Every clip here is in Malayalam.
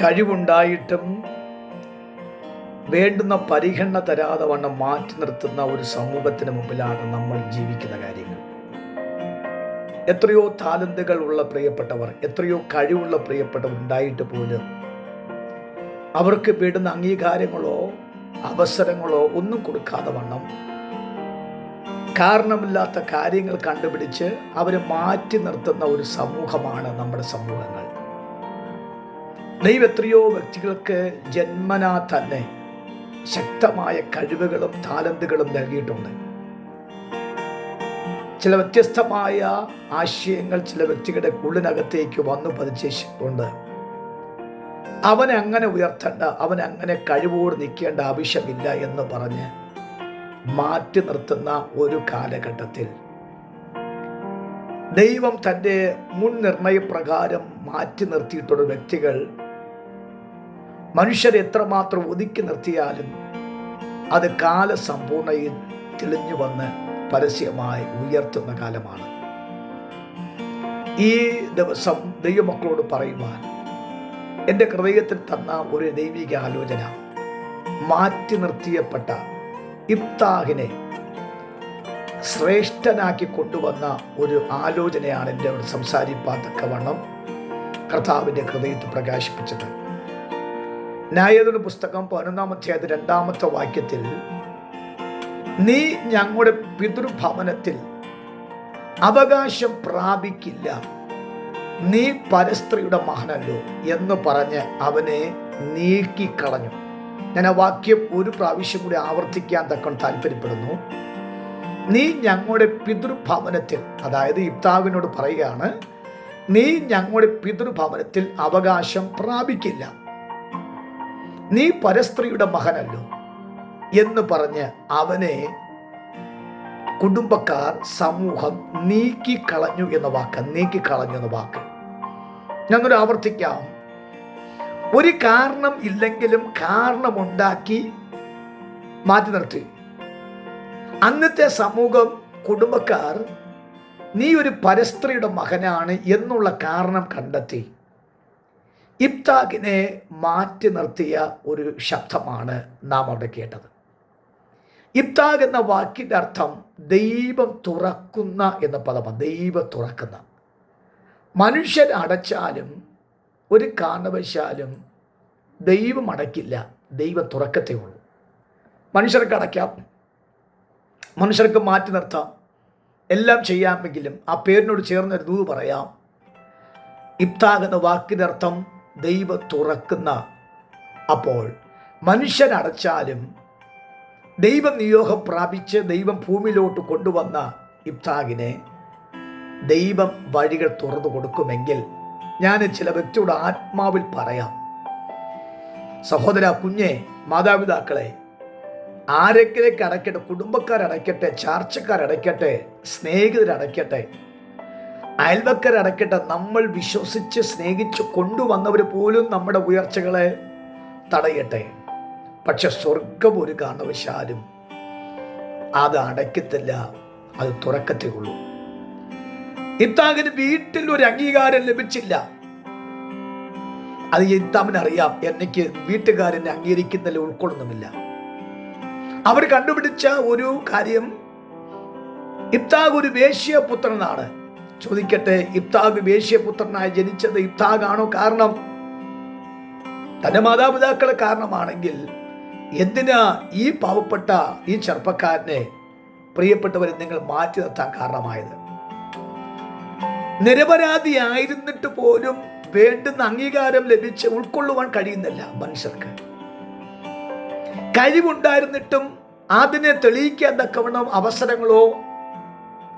കഴിവുണ്ടായിട്ടും വേണ്ടുന്ന പരിഗണന തരാതെ വണ്ണം മാറ്റി നിർത്തുന്ന ഒരു സമൂഹത്തിന് മുമ്പിലാണ് നമ്മൾ ജീവിക്കുന്ന കാര്യങ്ങൾ. എത്രയോ താലന്തുകൾ ഉള്ള പ്രിയപ്പെട്ടവർ എത്രയോ കഴിവുള്ള പ്രിയപ്പെട്ടവർ ഉണ്ടായിട്ട് പോലും അവർക്ക് വിടുന്ന അംഗീകാരങ്ങളോ അവസരങ്ങളോ ഒന്നും കൊടുക്കാതെ വണ്ണം കാരണമില്ലാത്ത കാര്യങ്ങൾ കണ്ടുപിടിച്ച് അവരെ മാറ്റി നിർത്തുന്ന ഒരു സമൂഹമാണ് നമ്മുടെ സമൂഹങ്ങൾ. ദൈവം എത്രയോ വ്യക്തികൾക്ക് ജന്മനാ തന്നെ ശക്തമായ കഴിവുകളും താലന്തുകളും നൽകിയിട്ടുണ്ട്. ചില വ്യത്യസ്തമായ ആശയങ്ങൾ ചില വ്യക്തികളുടെ ഉള്ളിനകത്തേക്ക് വന്നു പതിച്ചുണ്ട് അവനെ അങ്ങനെ ഉയർത്തേണ്ട അവൻ അങ്ങനെ കഴിവോട് നിൽക്കേണ്ട ആവശ്യമില്ല എന്ന് പറഞ്ഞ് മാറ്റി നിർത്തുന്ന ഒരു കാലഘട്ടത്തിൽ ദൈവം തന്റെ മുൻ നിർണയപ്രകാരം മാറ്റി നിർത്തിയിട്ടുള്ള വ്യക്തികൾ മനുഷ്യരെ എത്രമാത്രം ഒതുക്കി നിർത്തിയാലും അത് കാല കാലസമ്പൂർണയിൽ തെളിഞ്ഞു വന്ന് പരസ്യമായി ഉയർത്തുന്ന കാലമാണ്. ഈ ദിവസം ദൈവമക്കളോട് പറയുവാൻ എന്റെ ഹൃദയത്തിൽ തന്ന ഒരു ദൈവിക ആലോചന. മാറ്റി നിർത്തിയപ്പെട്ട ഇബ്താഹിനെ ശ്രേഷ്ഠനാക്കി കൊണ്ടുവന്ന ഒരു ആലോചനയാണ് എന്റെ അവിടെ സംസാരിപ്പാൻ തക്കവണ്ണം കർത്താവിന്റെ ഹൃദയത്തിൽ പ്രകാശിപ്പിച്ചത്. ന്യായയുടെ പുസ്തകം പതിനൊന്നാം അധ്യായത്തിൽ രണ്ടാമത്തെ വാക്യത്തിൽ നീ ഞങ്ങളുടെ പിതൃഭവനത്തിൽ അവകാശം പ്രാപിക്കില്ല. നീ പരസ്ത്രീയുടെ മഹനല്ലോ എന്ന് പറഞ്ഞ് അവനെ നീക്കിക്കളഞ്ഞു. ഞാൻ ആ വാക്യം ഒരു പ്രാവശ്യം കൂടി ആവർത്തിക്കാൻ തക്ക താല്പര്യപ്പെടുന്നു. നീ ഞങ്ങളുടെ പിതൃഭവനത്തിൽ അതായത് ഇബ്താവിനോട് പറയുകയാണ് നീ ഞങ്ങളുടെ പിതൃഭവനത്തിൽ അവകാശം പ്രാപിക്കില്ല. നീ പരസ്ത്രീയുടെ മകനല്ലോ എന്ന് പറഞ്ഞ് അവനെ കുടുംബക്കാർ സമൂഹം നീക്കിക്കളഞ്ഞു എന്ന വാക്ക് നീക്കിക്കളഞ്ഞു എന്ന വാക്ക്. ഞങ്ങളൊരു ആവർത്തിക്കാം. ഒരു കാരണം ഇല്ലെങ്കിലും കാരണമുണ്ടാക്കി മാറ്റി നിർത്തി. അന്നത്തെ സമൂഹം കുടുംബക്കാർ നീ ഒരു പരസ്ത്രീയുടെ മകനാണ് എന്നുള്ള കാരണം കണ്ടെത്തി. ഇബ്താഖിനെ മാറ്റി നിർത്തിയ ഒരു ശബ്ദമാണ് നാം അവിടെ കേട്ടത്. ഇബ്താഖ് എന്ന വാക്കിന്റെ അർത്ഥം ദൈവം തുറക്കുന്ന എന്ന പദമാണ്. ദൈവം തുറക്കുന്ന. മനുഷ്യൻ അടച്ചാലും ഒരു കാരണവശാലും ദൈവം അടയ്ക്കില്ല. ദൈവം തുറക്കത്തേ ഉള്ളൂ. മനുഷ്യർക്ക് അടയ്ക്കാം. മനുഷ്യർക്ക് മാറ്റി നിർത്താം. എല്ലാം ചെയ്യാമെങ്കിലും ആ പേരിനോട് ചേർന്നൊരു ദൂത് പറയാം. ഇബ്താഖ് എന്ന വാക്കിന്റെ അർത്ഥം ദൈവം തുറക്കുന്ന അപ്പോൾ മനുഷ്യനടച്ചാലും ദൈവം നിയോഗം പ്രാപിച്ച് ദൈവം ഭൂമിയിലോട്ട് കൊണ്ടുവന്ന ഇബ്താഗിനെ ദൈവം വഴികൾ തുറന്നു കൊടുക്കുമെങ്കിൽ ഞാൻ ചില വ്യക്തിയുടെ ആത്മാവിൽ പറയാം. സഹോദര കുഞ്ഞെ മാതാപിതാക്കളെ ആരെങ്കിലേക്ക് അടയ്ക്കട്ടെ കുടുംബക്കാരടയ്ക്കട്ടെ ചാർച്ചക്കാരടയ്ക്കട്ടെ സ്നേഹിതരടയ്ക്കട്ടെ അയൽവക്കരടയ്ക്കട്ടെ നമ്മൾ വിശ്വസിച്ച് സ്നേഹിച്ച് കൊണ്ടുവന്നവർ പോലും നമ്മുടെ ഉയർച്ചകളെ തടയട്ടെ. പക്ഷെ സ്വർഗം ഒരു കാരണവശാലും അത് അടയ്ക്കത്തില്ല അത് തുറക്കത്തേ ഉള്ളൂ. ഇത്താകിന് വീട്ടിൽ ഒരു അംഗീകാരം ലഭിച്ചില്ല. അത് ഇത്താമിനറിയാം എന്നെക്ക് വീട്ടുകാരനെ അംഗീകരിക്കുന്നില്ല ഉൾക്കൊള്ളുന്നുമില്ല. അവർ കണ്ടുപിടിച്ച ഒരു കാര്യം ഇത്താഗ് ഒരു വേശ്യപുത്രനാണ്. ചോദിക്കട്ടെ ഇബ്താഗ് വേശ്യപുത്രനായി ജനിച്ചത് ഇബ്താഗാണോ കാരണം? തന്റെ മാതാപിതാക്കളെ കാരണമാണെങ്കിൽ എന്തിനാ ഈ പാവപ്പെട്ട ഈ ചെറുപ്പക്കാരനെ പ്രിയപ്പെട്ടവരെ നിങ്ങൾ മാറ്റി നിർത്താൻ കാരണമായത്? നിരപരാധിയായിരുന്നിട്ട് പോലും വേണ്ടുന്ന അംഗീകാരം ലഭിച്ച് ഉൾക്കൊള്ളുവാൻ കഴിയുന്നില്ല മനുഷ്യർക്ക്. കഴിവുണ്ടായിരുന്നിട്ടും അതിനെ തെളിയിക്കാൻ തക്കവണ്ണം അവസരങ്ങളോ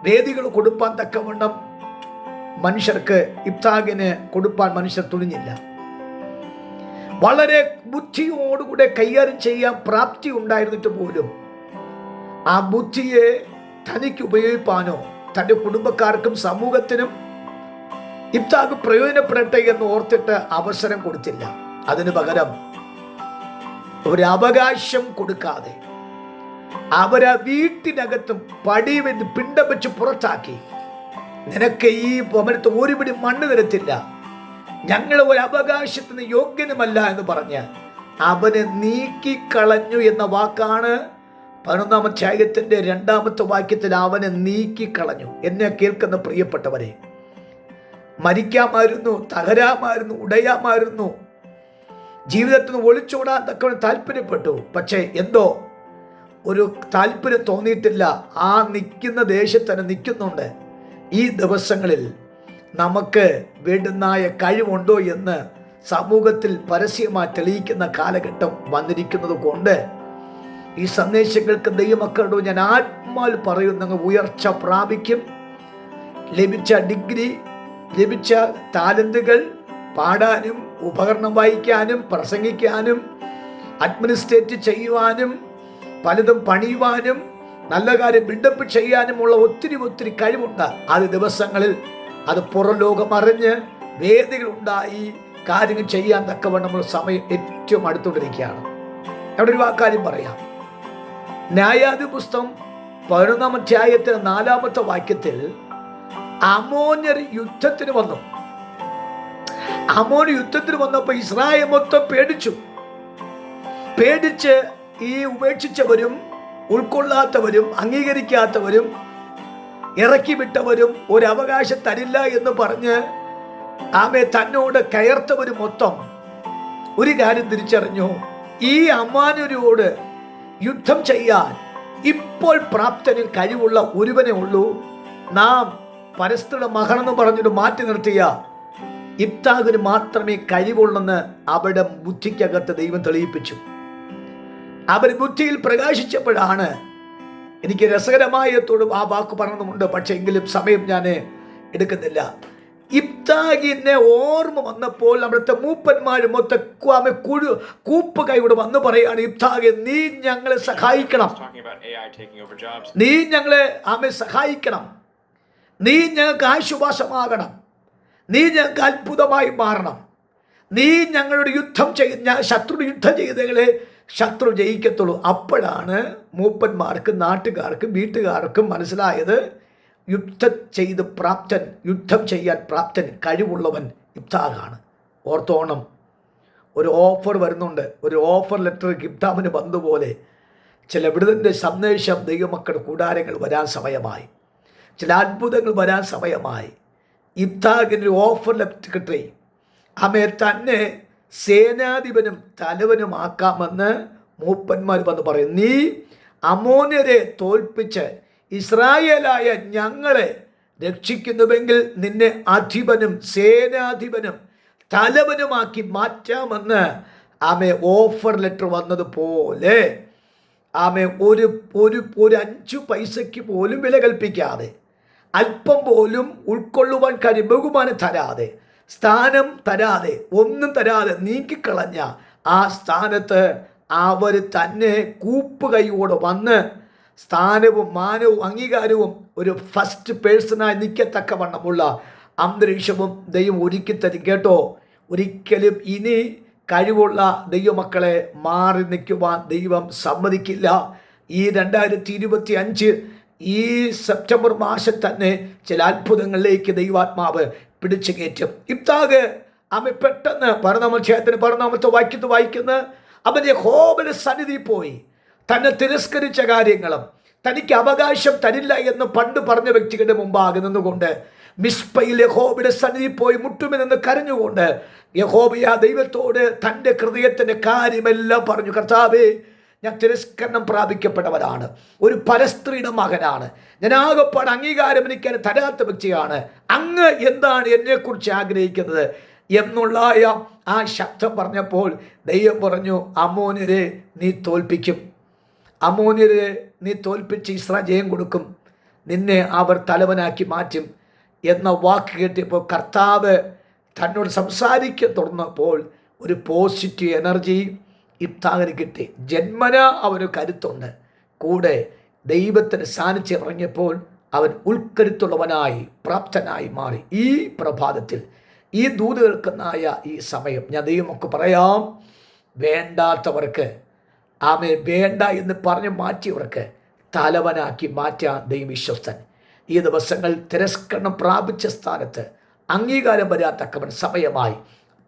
വേദികൾ കൊടുപ്പാൻ തക്കവണ്ണം മനുഷ്യർക്ക് ഇബ്താഗിന് കൊടുപ്പാൻ മനുഷ്യർ തുനിഞ്ഞില്ല. വളരെ ബുദ്ധിയോടുകൂടെ കൈകാര്യം ചെയ്യാൻ പ്രാപ്തി ഉണ്ടായിരുന്നിട്ട് പോലും ആ ബുദ്ധിയെ തനിക്ക് ഉപയോഗിപ്പാനോ തന്റെ കുടുംബക്കാർക്കും സമൂഹത്തിനും ഇബ്താഗ് പ്രയോജനപ്പെടട്ടെ എന്ന് ഓർത്തിട്ട് അവസരം കൊടുത്തില്ല. അതിനു പകരം ഒരു അവകാശം കൊടുക്കാതെ അവരെ വീട്ടിനകത്തും പടി വെച്ച് പിണ്ടം വെച്ച് പുറത്താക്കി നിനക്ക് ഈ ഭവനത്ത് ഒരു പിടി മണ്ണ് തരത്തില്ല. ഞങ്ങൾ ഒരു അവകാശത്തിന് യോഗ്യനുമല്ല എന്ന് പറഞ്ഞ് അവനെ നീക്കിക്കളഞ്ഞു എന്ന വാക്കാണ് പതിനൊന്നാം അധ്യായത്തിന്റെ രണ്ടാമത്തെ വാക്യത്തിൽ അവനെ നീക്കിക്കളഞ്ഞു. എന്നെ കേൾക്കുന്ന പ്രിയപ്പെട്ടവരെ മരിക്കാമായിരുന്നു തകരാമായിരുന്നു ഉടയാമായിരുന്നു. ജീവിതത്തിൽ നിന്ന് ഒളിച്ചോടാൻ തക്ക താല്പര്യപ്പെട്ടു. പക്ഷേ എന്തോ ഒരു താല്പര്യം തോന്നിയിട്ടില്ല. ആ നിൽക്കുന്ന ദേശത്ത് തന്നെ നിൽക്കുന്നുണ്ട്. ഈ ദിവസങ്ങളിൽ നമുക്ക് വേണ്ടുന്നായ കഴിവുണ്ടോ എന്ന് സമൂഹത്തിൽ പരസ്യമായി തെളിയിക്കുന്ന കാലഘട്ടം വന്നിരിക്കുന്നത് കൊണ്ട് ഈ സന്ദേശങ്ങൾക്ക് ദൈവമക്കളോട് ഞാൻ ആത്മാൽ പറയുന്ന ഉയർച്ച പ്രാപിക്കും. ലഭിച്ച ഡിഗ്രി ലഭിച്ച താലന്തുകൾ പാടാനും ഉപകരണം വായിക്കാനും പ്രസംഗിക്കാനും അഡ്മിനിസ്ട്രേറ്റ് ചെയ്യുവാനും പലതും പണിയുവാനും നല്ല കാര്യം ബിൽഡപ്പ് ചെയ്യാനുമുള്ള ഒത്തിരി ഒത്തിരി കഴിവുണ്ട്. അത് ദിവസങ്ങളിൽ അത് പുറം ലോകം വേദികൾ ഉണ്ടായി കാര്യങ്ങൾ ചെയ്യാൻ തക്കവണ്ണമുള്ള സമയം ഏറ്റവും അടുത്തുകൊണ്ടിരിക്കുകയാണ്. അവിടെ ഒരു വാക്കാര്യം പറയാം. ന്യായാധി പുസ്തകം പതിനൊന്നാം അധ്യായത്തിന് നാലാമത്തെ വാക്യത്തിൽ അമോന്യർ യുദ്ധത്തിന് വന്നു. അമോൻ യുദ്ധത്തിന് വന്നപ്പോൾ ഇസ്രായേൽ മൊത്തം പേടിച്ചു. പേടിച്ച് ഈ ഉപേക്ഷിച്ചവരും ഉൾക്കൊള്ളാത്തവരും അംഗീകരിക്കാത്തവരും ഇറക്കിവിട്ടവരും ഒരു അവകാശം തരില്ല എന്ന് പറഞ്ഞ് ആമെ തന്നോട് കയർത്തവരും മൊത്തം ഒരു കാര്യം തിരിച്ചറിഞ്ഞു. ഈ അമ്മാനൂരോട് യുദ്ധം ചെയ്യാൻ ഇപ്പോൾ പ്രാപ്തനും കഴിവുള്ള ഒരുവനെ ഉള്ളൂ. നാം പരസ്പര മകണെന്ന് പറഞ്ഞിട്ട് മാറ്റി നിർത്തിയ ഇബ്താഹിന് മാത്രമേ കഴിവുള്ളെന്ന് അവിടെ ബുദ്ധിക്കകത്ത് ദൈവം തെളിയിപ്പിച്ചു. അവർ ബുദ്ധിയിൽ പ്രകാശിച്ചപ്പോഴാണ് എനിക്ക് രസകരമായ തൊടും ആ വാക്ക് പറഞ്ഞതുമുണ്ട്. പക്ഷെ എങ്കിലും സമയം ഞാൻ എടുക്കുന്നില്ല. ഇബ്താഹിനെ ഓർമ്മ വന്നപ്പോൾ അവിടുത്തെ മൂപ്പന്മാർ മൊത്ത ആമെ കുഴു കൂപ്പ് കൈയോട് വന്ന് പറയാണ് ഇബ്താഹെ നീ ഞങ്ങളെ സഹായിക്കണം. നീ ഞങ്ങളെ ആമെ സഹായിക്കണം. നീ ഞങ്ങൾക്ക് ആശ്വാസമാകണം. നീ ഞങ്ങൾക്ക് അത്ഭുതമായി മാറണം. നീ ഞങ്ങളുടെ യുദ്ധം ചെയ്ത് ശത്രു യുദ്ധം ചെയ്തകളെ ശത്രു ജയിക്കത്തുള്ളൂ. അപ്പോഴാണ് മൂപ്പന്മാർക്ക് നാട്ടുകാർക്കും വീട്ടുകാർക്കും മനസ്സിലായത് യുദ്ധം ചെയ്ത് പ്രാപ്തൻ യുദ്ധം ചെയ്യാൻ പ്രാപ്തൻ കഴിവുള്ളവൻ ഇബ്താഹാണ്. ഓർത്തോണം. ഒരു ഓഫർ വരുന്നുണ്ട്. ഒരു ഓഫർ ലെറ്റർ ഗിബ്താമിന് വന്നതുപോലെ ചില വിടുതന്റെ സന്ദേശം ദൈവമക്കളുടെ കൂടാരങ്ങൾ വരാൻ സമയമായി. ചില അത്ഭുതങ്ങൾ വരാൻ സമയമായി. ഇബ്താഗിന് ഓഫർ ലെറ്റർ കിട്ടി. അമേ തന്നെ സേനാധിപനും തലവനുമാക്കാമെന്ന് മൂപ്പന്മാർ വന്ന് പറയും. നീ അമോന്യരെ തോൽപ്പിച്ച് ഇസ്രായേലായ ഞങ്ങളെ രക്ഷിക്കുന്നുവെങ്കിൽ നിന്നെ അധിപനും സേനാധിപനും തലവനുമാക്കി മാറ്റാമെന്ന് ആമെ ഓഫർ ലെറ്റർ വന്നതുപോലെ ആമെ ഒരു ഒരു ഒരു അഞ്ചു പൈസയ്ക്ക് പോലും വില കൽപ്പിക്കാതെ അല്പം പോലും ഉൾക്കൊള്ളുവാൻ കഴിയും ബഹുമാനം തരാതെ സ്ഥാനം തരാതെ ഒന്നും തരാതെ നീക്കിക്കളഞ്ഞ ആ സ്ഥാനത്ത് അവർ തന്നെ കൂപ്പ് കൈയോടെ വന്ന് സ്ഥാനവും മാനവും അംഗീകാരവും ഒരു ഫസ്റ്റ് പേഴ്സണായി നിൽക്കത്തക്കവണ്ണമുള്ള അന്തരീക്ഷവും ദൈവം ഒരുക്കി തരും കേട്ടോ? ഒരിക്കലും ഇനി കഴിവുള്ള ദൈവമക്കളെ മാറി നിൽക്കുവാൻ ദൈവം സമ്മതിക്കില്ല. ഈ രണ്ടായിരത്തി ഇരുപത്തി അഞ്ച് ഈ സെപ്റ്റംബർ മാസം തന്നെ ചില അത്ഭുതങ്ങളിലേക്ക് ദൈവാത്മാവ് പിടിച്ചു കയറ്റും. ഇബ്താഗ് അവൻ പെട്ടെന്ന് പരനാമക്ഷേത്രത്തിന് പരനാമത്തെ വായിക്കുന്നു വായിക്കുന്ന. അവന്റെ ഹോബിന് സന്നിധി പോയി. തന്നെ തിരസ്കരിച്ച കാര്യങ്ങളും തനിക്ക് അവകാശം തരില്ല എന്ന് പണ്ട് പറഞ്ഞ വ്യക്തികളുടെ മുമ്പാകെ നിന്നുകൊണ്ട് മിസ്പയിൽ യഹോബിയുടെ സന്നിധി പോയി മുട്ടുമെന്ന് കരഞ്ഞുകൊണ്ട് യഹോബിയ ദൈവത്തോട് തന്റെ ഹൃദയത്തിന്റെ കാര്യമെല്ലാം പറഞ്ഞു. കർത്താവേ ഞാൻ തിരസ്കരണം പ്രാപിക്കപ്പെട്ടവരാണ്. ഒരു പരസ്ത്രീയുടെ മകനാണ്. ഞാൻ ആകെപ്പാട് അംഗീകാരം എനിക്ക് തരാത്ത വ്യക്തിയാണ്. അങ്ങ് എന്താണ് എന്നെക്കുറിച്ച് ആഗ്രഹിക്കുന്നത്? എന്നുള്ള ആ ശബ്ദം പറഞ്ഞപ്പോൾ ദൈവം പറഞ്ഞു അമോനരെ നീ തോൽപ്പിക്കും. അമോനിരെ നീ തോൽപ്പിച്ച് ഇസ്ര ജയം കൊടുക്കും. നിന്നെ അവർ തലവനാക്കി മാറ്റും. എന്ന വാക്ക് കേട്ടിയപ്പോൾ കർത്താവ് തന്നോട് സംസാരിക്കാൻ തുടർന്നപ്പോൾ ഒരു പോസിറ്റീവ് എനർജി ഇബ്താഹിന് കിട്ടി. ജന്മന അവന് കരുത്തുണ്ട്. കൂടെ ദൈവത്തിന് സാന്നിധ്യം ഇറങ്ങിയപ്പോൾ അവൻ ഉൾക്കരുത്തുള്ളവനായി പ്രാപ്തനായി മാറി. ഈ പ്രഭാതത്തിൽ ഈ ദൂത് കേൾക്കുന്നതായ ഈ സമയം ഞാൻ ദൈവമൊക്കെ പറയാം വേണ്ടാത്തവർക്ക് ആമെ വേണ്ട എന്ന് പറഞ്ഞ് മാറ്റിയവർക്ക് തലവനാക്കി മാറ്റാൻ ദൈവവിശ്വസ്തൻ. ഈ ദിവസങ്ങൾ തിരസ്കരണം പ്രാപിച്ച സ്ഥാനത്ത് അംഗീകാരം വരാത്തക്കവൻ സമയമായി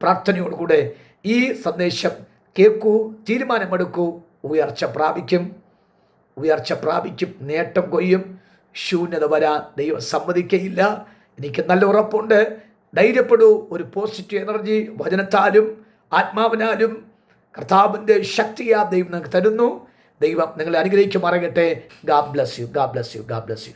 പ്രാർത്ഥനയോടുകൂടെ ഈ സന്ദേശം കേൾക്കൂ തീരുമാനമെടുക്കൂ. ഉയർച്ച പ്രാപിക്കും. ഉയർച്ച പ്രാപിക്കും. നേട്ടം കൊയ്യും. ശൂന്യത വരാൻ ദൈവം സമ്മതിക്കയില്ല. എനിക്ക് നല്ല ഉറപ്പുണ്ട്. ധൈര്യപ്പെടൂ. ഒരു പോസിറ്റീവ് എനർജി വചനത്താലും ആത്മാവിനാലും കർത്താവിന്റെ ശക്തിയാ ദൈവം നിങ്ങൾക്ക് തരുന്നു. ദൈവം നിങ്ങളെ അനുഗ്രഹിക്കുമാറകട്ടെ. God bless you God bless you God bless you